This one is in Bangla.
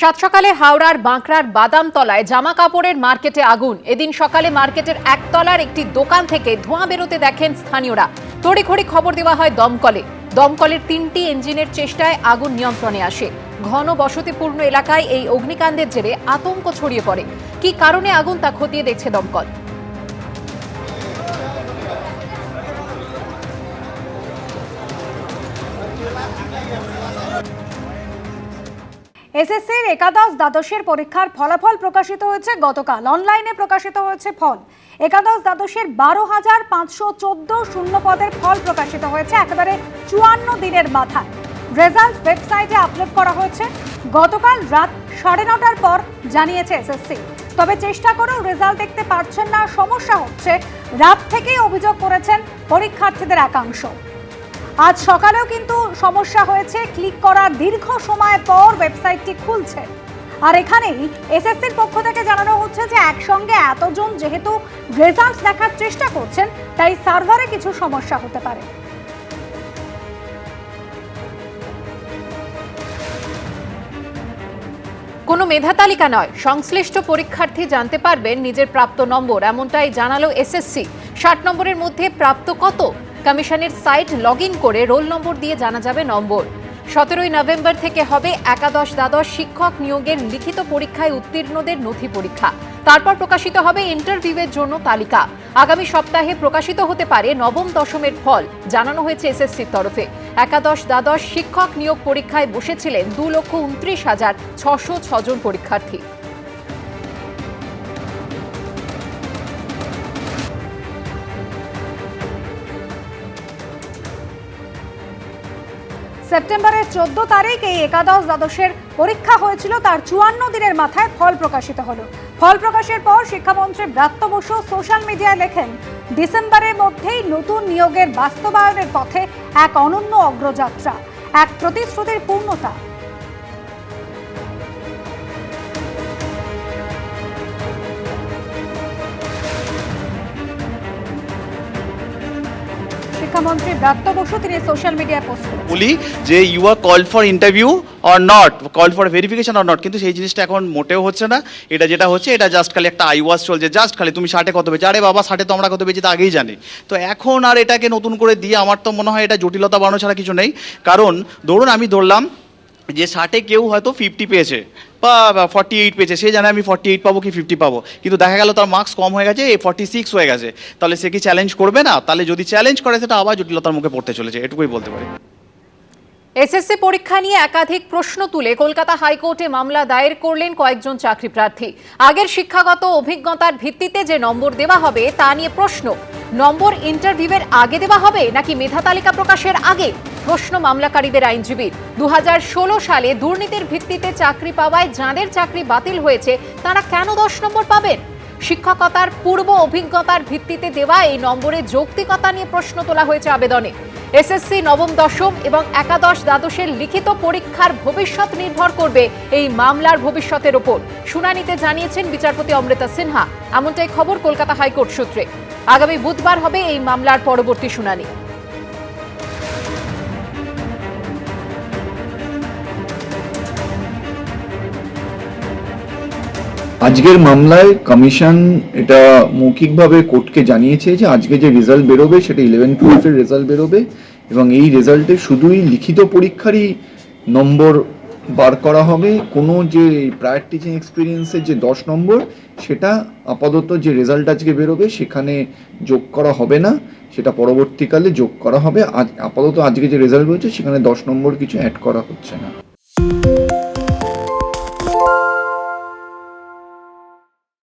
সাত সকালে হাওড়ার বাঁকড়ার বাদামতলায় জামা কাপড়ের মার্কেটে আগুন। এদিন সকালে মার্কেটের একতলার একটি দোকান থেকে ধোঁয়া বেরোতে দেখেন স্থানীয়রা। তড়িঘড়ি খবর দেওয়া হয় দমকলে। দমকলের তিনটি ইঞ্জিনের চেষ্টায় আগুন নিয়ন্ত্রণে আসে। ঘন বসতিপূর্ণ এলাকায় এই অগ্নিকাণ্ডের জেরে আতঙ্ক ছড়িয়ে পড়ে। কি কারণে আগুন তা খতিয়ে দেখছে দমকল? এসএসসির একাদশ দ্বাদশের পরীক্ষার ফলাফল প্রকাশিত হয়েছে গতকাল। অনলাইনে প্রকাশিত হয়েছে ফল। একাদশ দ্বাদশের বারো হাজার পাঁচশো চোদ্দ শূন্য পদের ফল প্রকাশিত হয়েছে একেবারে চুয়ান্ন দিনের মাথায়। রেজাল্ট ওয়েবসাইটে আপলোড করা হয়েছে। গতকাল রাত সাড়ে নটার পর জানিয়েছে এসএসসি। তবে চেষ্টা করেও রেজাল্ট দেখতে পারছেন না। সমস্যা হচ্ছে, রাত থেকেই অভিযোগ করেছেন পরীক্ষার্থীদের একাংশ। আজ সকালেও কিন্তু সমস্যা হয়েছে। ক্লিক করার দীর্ঘ সময় পর ওয়েবসাইটটি খুলছে। আর এখানেই এসএসসির পক্ষ থেকে জানানো হচ্ছে যে, একসঙ্গে এতজন যেহেতু রেজাল্ট দেখার চেষ্টা করছেন, তাই সার্ভারে কিছু সমস্যা হতে পারে। কোনো মেধা তালিকা নয়। সংশ্লিষ্ট পরীক্ষার্থী জানতে পারবেন নিজের প্রাপ্ত নম্বর। এমনটাই জানালো এসএসসি। ষাট নম্বরের মধ্যে প্রাপ্ত কত? কমিশনের সাইট লগ করে রোল নম্বর দিয়ে জানা যাবে নম্বর। সতেরোই নভেম্বর থেকে হবে একাদশ দ্বাদশ শিক্ষক নিয়োগের লিখিত পরীক্ষায় উত্তীর্ণদের নথি পরীক্ষা। তারপর প্রকাশিত হবে ইন্টারভিউয়ের জন্য তালিকা। আগামী সপ্তাহে প্রকাশিত হতে পারে নবম দশমের ফল, জানানো হয়েছে এসএসসির তরফে। একাদশ দ্বাদশ শিক্ষক নিয়োগ পরীক্ষায় বসেছিলেন দু লক্ষ উনত্রিশ হাজার ছশো ছজন পরীক্ষার্থী। সেপ্টেম্বরের চোদ্দ তারিখ এই একাদশ দ্বাদশের পরীক্ষা হয়েছিল, তার চুয়ান্ন দিনের মাথায় ফল প্রকাশিত হলো। ফল প্রকাশের পর শিক্ষামন্ত্রী ব্রাত্য বসু সোশ্যাল মিডিয়ায় লেখেন, ডিসেম্বরের মধ্যেই নতুন নিয়োগের বাস্তবায়নের পথে এক অনন্য অগ্রযাত্রা, এক প্রতিশ্রুতির পূর্ণতা। শিক্ষামন্ত্রী ব্রাত্য বসু তিনি সোশ্যাল মিডিয়ায় পোস্ট করেছেন। বলি যে you are call for interview or not call for verification or not কিন্তু সেই জিনিসটা এখন মোটেও হচ্ছে না। এটা যেটা হচ্ছে, এটা জাস্ট খালি একটা আই ওয়াশ চলছে জাস্ট খালি তুমি ষাটে কত পেয়েছ? আরে বাবা, ষাটে তো আমরা কত পেয়েছি তো আগেই জানি। তো এখন আর এটাকে নতুন করে দিয়ে আমার তো মনে হয় এটা জটিলতা বাড়ানো ছাড়া কিছু নেই। কারণ, ধরুন আমি ধরলাম যে ষাটে কেউ হয়তো ফিফটি পেয়েছে বা ফর্টি এইট পেয়েছে, সে জানে আমি ফর্টি এইট পাবো কি ফিফটি পাবো। কিন্তু দেখা গেল তার মার্কস কম হয়ে গেছে, এ ফর্টি সিক্স হয়ে গেছে। তাহলে সে কি চ্যালেঞ্জ করবে না? তাহলে যদি চ্যালেঞ্জ করে, সেটা আবার জটিলতার মুখে পড়তে চলেছে। এটুকুই বলতে পারি। এসএসসি পরীক্ষা নিয়ে একাধিক প্রশ্ন তুলে কলকাতা হাইকোর্টে মামলা দায়ের করলেন কয়েকজন চাকরি প্রার্থী। আগের শিক্ষাগত অভিজ্ঞতার ভিত্তিতে যে নম্বর দেওয়া হবে, তা নিয়ে প্রশ্ন। নম্বর ইন্টারভিউয়ের আগে দেওয়া হবে, নাকি মেধা তালিকা প্রকাশের আগে? প্রশ্ন মামলাকারীদের আইনজীবীর। দু সালে দুর্নীতির ভিত্তিতে চাকরি পাওয়ায় যাঁদের চাকরি বাতিল হয়েছে, তারা কেন দশ নম্বর পাবেন? শিক্ষকতার পূর্ব অভিজ্ঞতার ভিত্তিতে দেওয়া এই নম্বরে যৌক্তিকতা নিয়ে প্রশ্ন তোলা হয়েছে আবেদনে। এসএসসি নবম দশম এবং একাদশ দ্বাদশের লিখিত পরীক্ষার ভবিষ্যৎ নির্ভর করবে এই মামলার ভবিষ্যতের ওপর। শুনানিতে জানিয়েছেন বিচারপতি অমৃতা সিনহা। এমনটাই খবর কলকাতা হাইকোর্ট সূত্রে। আগামী বুধবার হবে এই মামলার পরবর্তী শুনানি। আজকের মামলায় কমিশন এটা মৌখিকভাবে কোর্টকে জানিয়েছে যে আজকে যে রেজাল্ট বেরোবে সেটা ইলেভেন টুয়েলভের রেজাল্ট বেরোবে এবং এই রেজাল্টে শুধুই লিখিত পরীক্ষারই নম্বর বার করা হবে। কোনো যে প্রায়ার টিচিং এক্সপিরিয়েন্সের যে দশ নম্বর, সেটা আপাতত যে রেজাল্ট আজকে বেরোবে সেখানে যোগ করা হবে না। সেটা পরবর্তীকালে যোগ করা হবে। আজ আপাতত আজকে যে রেজাল্ট বেরোচ্ছে সেখানে দশ নম্বর কিছু অ্যাড করা হচ্ছে না।